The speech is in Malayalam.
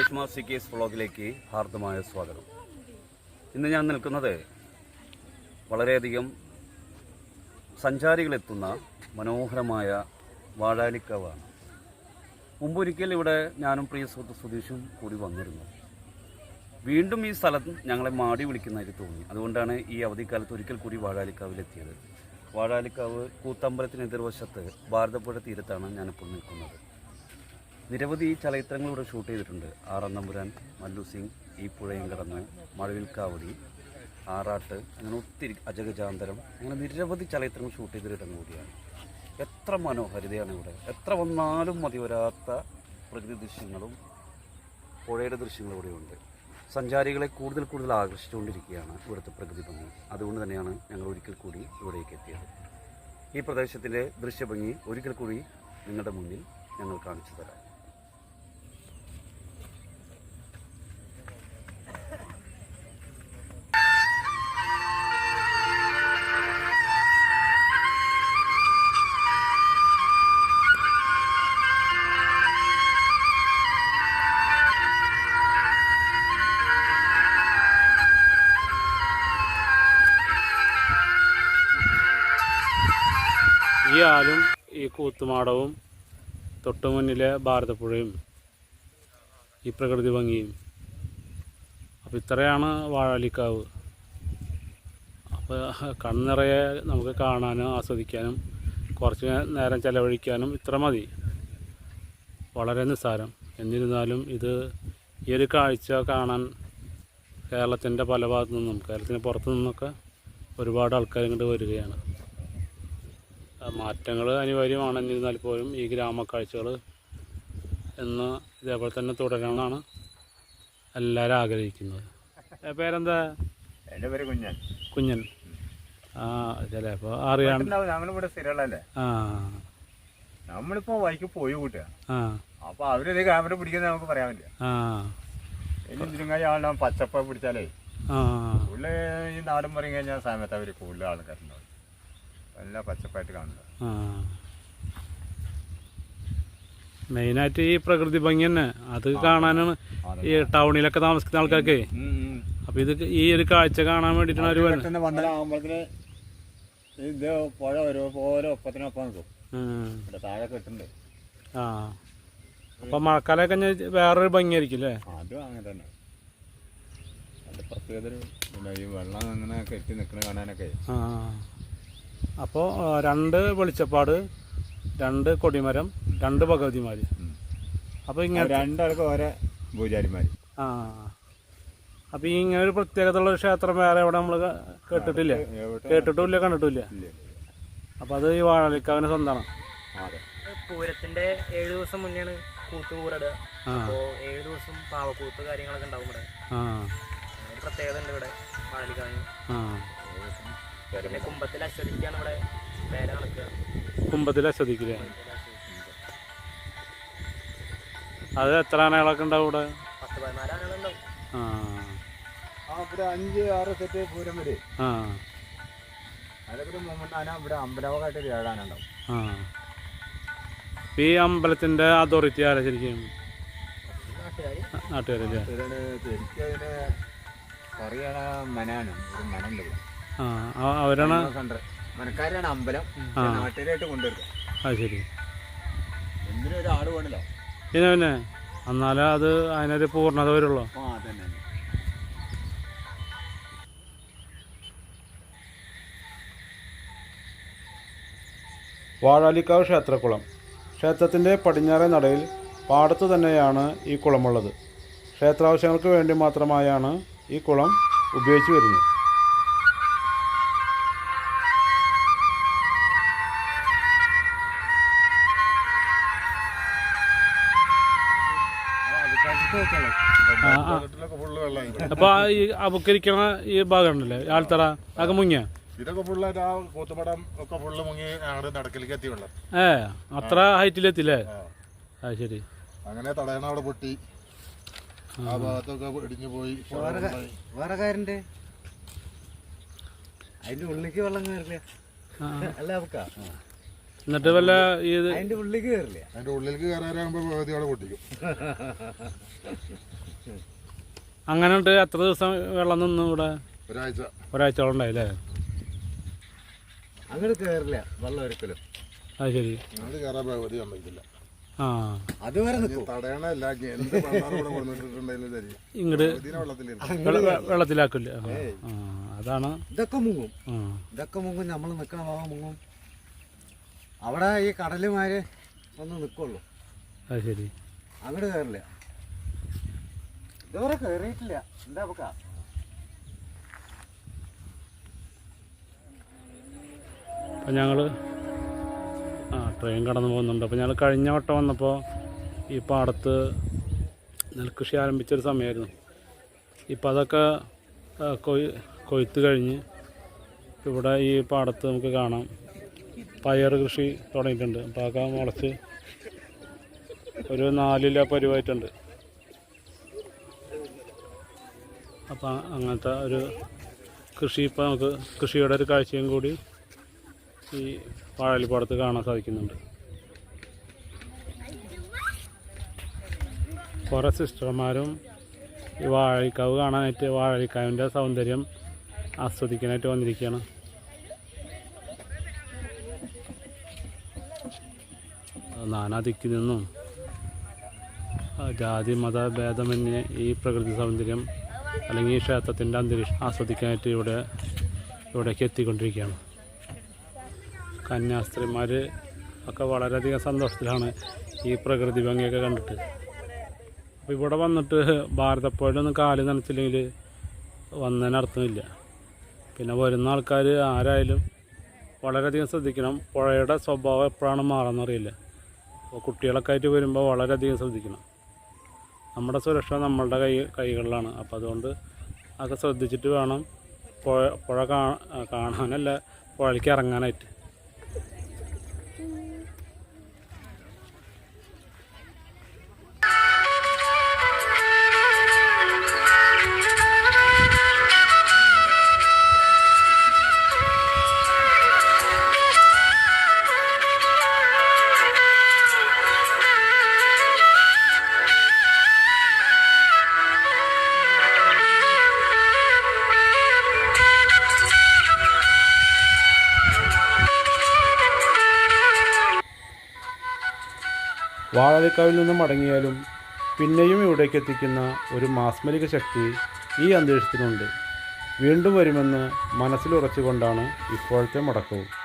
ഗ്രീഷ്മ സി കേസ് വ്ളോഗിലേക്ക് ഹാർദമായ സ്വാഗതം. ഇന്ന് ഞാൻ നിൽക്കുന്നത് വളരെയധികം സഞ്ചാരികളെത്തുന്ന മനോഹരമായ വാഴാലിക്കാവാണ്. മുമ്പൊരിക്കൽ ഇവിടെ ഞാനും പ്രിയ സുഹൃത്ത് സുധീഷും കൂടി വന്നിരുന്നു. വീണ്ടും ഈ സ്ഥലം ഞങ്ങളെ മാടി വിളിക്കുന്നതായിട്ട് തോന്നി. അതുകൊണ്ടാണ് ഈ അവധിക്കാലത്ത് ഒരിക്കൽ കൂടി വാഴാലിക്കാവിലെത്തിയത്. വാഴാലിക്കാവ് കൂത്തമ്പലത്തിന് എതിർവശത്ത് ഭാരതപ്പുഴ തീരത്താണ് ഞാനിപ്പോൾ നിൽക്കുന്നത്. നിരവധി ഇവിടെ ഷൂട്ട് ചെയ്തിട്ടുണ്ട്. ആറാം നമ്പുരാൻ മല്ലു സിംഗ് ഈ പുഴയും കടന്ന് മഴവിൽ കാവടി ആറാട്ട് അങ്ങനെ ഒത്തിരി അജഗജാന്തരം അങ്ങനെ നിരവധി ചലച്ചിത്രങ്ങൾ ഷൂട്ട് ഇടം കൂടിയാണ്. എത്ര മനോഹരിതയാണ് ഇവിടെ. എത്ര വന്നാലും മതി വരാത്ത പ്രകൃതി ദൃശ്യങ്ങളും പുഴയുടെ ദൃശ്യങ്ങളും ഇവിടെയുണ്ട് സഞ്ചാരികളെ കൂടുതൽ കൂടുതൽ ആകർഷിച്ചുകൊണ്ടിരിക്കുകയാണ് ഇവിടുത്തെ പ്രകൃതി ഭംഗി. അതുകൊണ്ട് തന്നെയാണ് ഞങ്ങൾ ഒരിക്കൽ കൂടി ഇവിടേക്ക് എത്തിയത്. ഈ പ്രദേശത്തിന്റെ ദൃശ്യഭംഗി ഒരിക്കൽ കൂടി നിങ്ങളുടെ മുന്നിൽ ഞങ്ങൾ കാണിച്ചു തരാം. ഈ ആലും ഈ കൂത്തുമാടവും തൊട്ടു മുന്നിലെ ഭാരതപ്പുഴയും ഈ പ്രകൃതി ഭംഗിയും. അപ്പോൾ ഇത്രയാണ് വാഴാലിക്കാവ്. അപ്പോൾ കണ്ണിറയെ നമുക്ക് കാണാനും ആസ്വദിക്കാനും കുറച്ച് നേരം ചിലവഴിക്കാനും ഇത്ര മതി. വളരെ നിസ്സാരം. എന്നിരുന്നാലും ഇത് ഈ ഒരു കാഴ്ച കാണാൻ കേരളത്തിന്റെ പല ഭാഗത്തു നിന്നും കേരളത്തിന് പുറത്തു നിന്നൊക്കെ ഒരുപാട് ആൾക്കാർ ഇങ്ങോട്ട് വരികയാണ്. മാറ്റങ്ങൾ അനിവാര്യമാണ് എന്നിരുന്നാൽ പോലും ഈ ഗ്രാമക്കാഴ്ചകൾ എന്ന് ഇതേപോലെ തന്നെ തുടരണമെന്നാണ് എല്ലാവരും ആഗ്രഹിക്കുന്നത്. പേരെന്താ? എന്റെ പേര് കുഞ്ഞൻ. കുഞ്ഞൻ. ആ ചിലപ്പോൾ അറിയാം നമ്മളിവിടെ സ്ഥിരമുള്ളല്ലേ ആ. നമ്മളിപ്പോ വൈക്ക് പോയി കൂട്ടുക. ആ. അപ്പൊ അവരൊരു ക്യാമറ പിടിക്കുന്ന നമുക്ക് പറയാൻ പറ്റില്ല. ആ. ഇനി ഇതിലുങ്ങായി പച്ചപ്പ പിടിച്ചാലേ. ആ. കൂടുതൽ ഈ നാടും പറയും കഴിഞ്ഞാൽ സമയത്ത് അവർ കൂടുതൽ ആൾക്കാരുണ്ടാവും. നല്ല പച്ചപ്പായിട്ട് കാണുന്നത് മെയിനായിട്ട് ഈ പ്രകൃതി ഭംഗി തന്നെ. അത് കാണാനാണ് ഈ ടൗണിലൊക്കെ താമസിക്കുന്ന ആൾക്കാർക്ക്. അപ്പൊ ഇത് ഈ ഒരു കാഴ്ച കാണാൻ വേണ്ടിട്ടാണ് അവർ വരുന്നത് പെട്ടെന്ന് വന്നാലാകുമ്പോഴത്തേന് ഇത് പുഴ ഒരു പോലെ ഒപ്പത്തിനൊപ്പം നിൽക്കും. താഴെ ആ. അപ്പോൾ മഴക്കാലമൊക്കെ കഴിഞ്ഞാൽ വേറൊരു ഭംഗിയായിരിക്കും അല്ലേ? അതും അങ്ങനെ തന്നെ. പ്രത്യേകത വെള്ളം അങ്ങനെ കെട്ടി നിൽക്കണ കാണാനൊക്കെ അപ്പോൾ രണ്ട് വെളിച്ചപ്പാട് രണ്ട് കൊടിമരം രണ്ട് ഭഗവതിമാർ ഉം. അപ്പോൾ ഇങ്ങനെ രണ്ടാൾക്കും ഓരോ പൂജാരിമാര്. ആ. അപ്പോൾ ഈ ഇങ്ങനെ ഒരു പ്രത്യേകതയുള്ള ഉള്ള ക്ഷേത്രം വേറെ എവിടെ നമ്മൾ കേട്ടിട്ടില്ല? കേട്ടിട്ടുമില്ല കണ്ടിട്ടില്ല. അപ്പോൾ അത് ഈ വാഴലിക്കാവിന് സ്വന്തമാണ് പൂരത്തിന്റെ പൂരത്തിന്റെ ഏഴു ദിവസം മുന്നെയാണ് കൂത്ത് കൂറിടുക ആ. അപ്പോ ഏഴു ദിവസം പാവക്കൂത്ത് കാര്യങ്ങളൊക്കെ ഉണ്ടാവും ഇവിടെ. പ്രത്യേകത ഉണ്ട് ഇവിടെ വാഴലിക്കാവിന്. ആ. പിന്നെ കുമ്പത്തിൽ അശ്വതിക്കാണ് ഇവിടെ പേര നടക്കുക കുമ്പത്തിൽ അശ്വതിക്കില്ലേ അത് എത്ര ആനകളൊക്കെ ഉണ്ടാവും ഇവിടെ? പത്ത് പതിനാല് ആളുകളുണ്ടാവും ആ. ആ ഇവിടെ അഞ്ച് ആറ് സെറ്റ് പൂരം വരെ. ആ. ഒരു ഇവിടെ അമ്പലവകായിട്ട് ഒരു ഏഴാന ഉണ്ടാവും. ആ. ഈ അമ്പലത്തിന്റെ അതോറിറ്റി ആരാ ശരിക്കും? നാട്ടുകാരല്ലേ? ഇതിന് ശരിക്കും അതിന് പറയണ മനാണ് ഒരു അവരാണ് മനക്കാരാണ് അമ്പലം. നാട്ടിലായിട്ട് കൊണ്ടുവരുന്നത് അത് ശരി. എന്തിനും ഒരു ആട് വേണല്ലോ. പിന്നെ പിന്നെ എന്നാലേ അത് അതിനൊരു പൂർണത വരുള്ളൂ. ആ അതന്നെ. വാഴാലിക്കാവ് ക്ഷേത്രക്കുളം. ക്ഷേത്രത്തിന്റെ പടിഞ്ഞാറേ നടയിൽ പാടത്തു തന്നെയാണ് ഈ കുളമുള്ളത്. ക്ഷേത്രാവശ്യങ്ങൾക്ക് വേണ്ടി മാത്രമായാണ് ഈ കുളം ഉപയോഗിച്ചു വരുന്നത്. അപ്പോൾ ഈ അബുക്കരിക്കണ ഈ ഭാഗം ഉണ്ടല്ലേ ആൾത്തറ അതൊക്കെ മുങ്ങിയ? ഇതൊക്കെ ഫുള്ള് ആ കൂത്തുപടം ഒക്കെ ഫുള്ള് മുങ്ങി ഞങ്ങളുടെ നടക്കിലേക്ക് എത്തി വെള്ളം ഏ അത്ര ഹൈറ്റിലെത്തില്ലേ ആ. അത് ശരി. അങ്ങനെ തടയണ അവിടെ പൊട്ടി. ആ. ഭാഗത്തൊക്കെ ഇടിഞ്ഞു പോയി. വേറെ കാര്യണ്ട് അതിന്റെ ഉള്ളിക്ക് വെള്ളം കയറില്ല ആ. അല്ല അവക്ക. എന്നിട്ട് വല്ല ഈ അതിന്റെ ഉള്ളിലേക്ക് കയറില്ല അതിന്റെ ഉള്ളിലേക്ക് കയറാറാകുമ്പോ പകുതി അവിടെ പൊട്ടിക്കും. അങ്ങനെ ഉണ്ട് എത്ര ദിവസം വെള്ളം നിന്നു ഇവിടെ? ഒരാഴ്ച. ഒരാഴ്ചയോളം ഉണ്ടായി അല്ലേ അങ്ങോട്ട് കയറില്ല വെള്ളം ഒരിക്കലും. അത് ശരി. ഞങ്ങൾ കയറാൻ ഭഗവതി സമ്മതിക്കില്ല. ആ. അതുവരെ തടയണല്ല ഇങ്ങോട്ട് വെള്ളത്തിലാക്കില്ല? അതാണ്. ഇതൊക്കെ മുങ്ങും. ഇതൊക്കെ മുങ്ങും. നമ്മൾ നിൽക്കണ ഭാഗം മുങ്ങും. അവിടെ ഈ കടലുമാര് ഒന്ന് നിൽക്കുള്ളൂ അത് ശരി. അങ്ങോട്ട് കയറില്ല ഇതുവരെ കയറിയിട്ടില്ല എന്താ പൊക്ക അപ്പം ഞങ്ങൾ ആ ട്രെയിൻ കടന്നു പോകുന്നുണ്ട്. അപ്പോൾ ഞങ്ങൾ കഴിഞ്ഞ വട്ടം വന്നപ്പോൾ ഈ പാടത്ത് നെൽകൃഷി ആരംഭിച്ചൊരു സമയമായിരുന്നു ഇപ്പം അതൊക്കെ കൊയ് കൊയ്ത്ത് കഴിഞ്ഞ് ഇവിടെ ഈ പാടത്ത് നമുക്ക് കാണാം. പയർ കൃഷി തുടങ്ങിയിട്ടുണ്ട്. അപ്പോൾ അതൊക്കെ മുളച്ച് ഒരു നാലില പരിവായിട്ടുണ്ട്. അപ്പം അങ്ങനത്തെ ഒരു കൃഷി ഇപ്പോൾ നമുക്ക് കൃഷിയുടെ ഒരു കാഴ്ചയും കൂടി ഈ വാഴലിപ്പാടത്ത് കാണാൻ സാധിക്കുന്നുണ്ട്. കുറേ സിസ്റ്റർമാരും ഈ വാഴക്കാവ് കാണാനായിട്ട് വാഴക്കാവിന്റെ സൗന്ദര്യം ആസ്വദിക്കാനായിട്ട് വന്നിരിക്കുകയാണ്. നാനാദിക്കിൽ നിന്നും ജാതി മത ഭേദമന്യേ ഈ പ്രകൃതി സൗന്ദര്യം അല്ലെങ്കിൽ ഈ ക്ഷേത്രത്തിന്റെ അന്തരീക്ഷം ആസ്വദിക്കാനായിട്ട് ഇവിടെ ഇവിടേക്ക് എത്തിക്കൊണ്ടിരിക്കുകയാണ്. കന്യാസ്ത്രീമാർ ഒക്കെ വളരെയധികം സന്തോഷത്തിലാണ് ഈ പ്രകൃതി ഭംഗിയൊക്കെ കണ്ടിട്ട്. അപ്പോൾ ഇവിടെ വന്നിട്ട് ഭാരതപ്പുഴയിലൊന്നും കാൽ നനച്ചില്ലെങ്കിൽ വന്നതിന് അർത്ഥമില്ല. പിന്നെ വരുന്ന ആൾക്കാർ ആരായാലും വളരെയധികം ശ്രദ്ധിക്കണം. പുഴയുടെ സ്വഭാവം എപ്പോഴാണ് മാറുന്നറിയില്ല. അപ്പോൾ കുട്ടികളൊക്കെ ആയിട്ട് വരുമ്പോൾ വളരെയധികം ശ്രദ്ധിക്കണം. നമ്മുടെ സുരക്ഷ നമ്മളുടെ കൈ കൈകളിലാണ്. അപ്പോൾ അതുകൊണ്ട് അതൊക്കെ ശ്രദ്ധിച്ചിട്ട് വേണം. പുഴ പുഴ കാണാനല്ല പുഴയിലേക്ക് ഇറങ്ങാനായിട്ട്. വാഴലിക്കാവിൽ നിന്നും മടങ്ങിയാലും പിന്നെയും ഇവിടേക്ക് എത്തിക്കുന്ന ഒരു മാസ്മരിക ശക്തി ഈ അന്തരീക്ഷത്തിനുണ്ട്. വീണ്ടും വരുമെന്ന് മനസ്സിലുറച്ചുകൊണ്ടാണ് ഇപ്പോഴത്തെ മടക്കവും.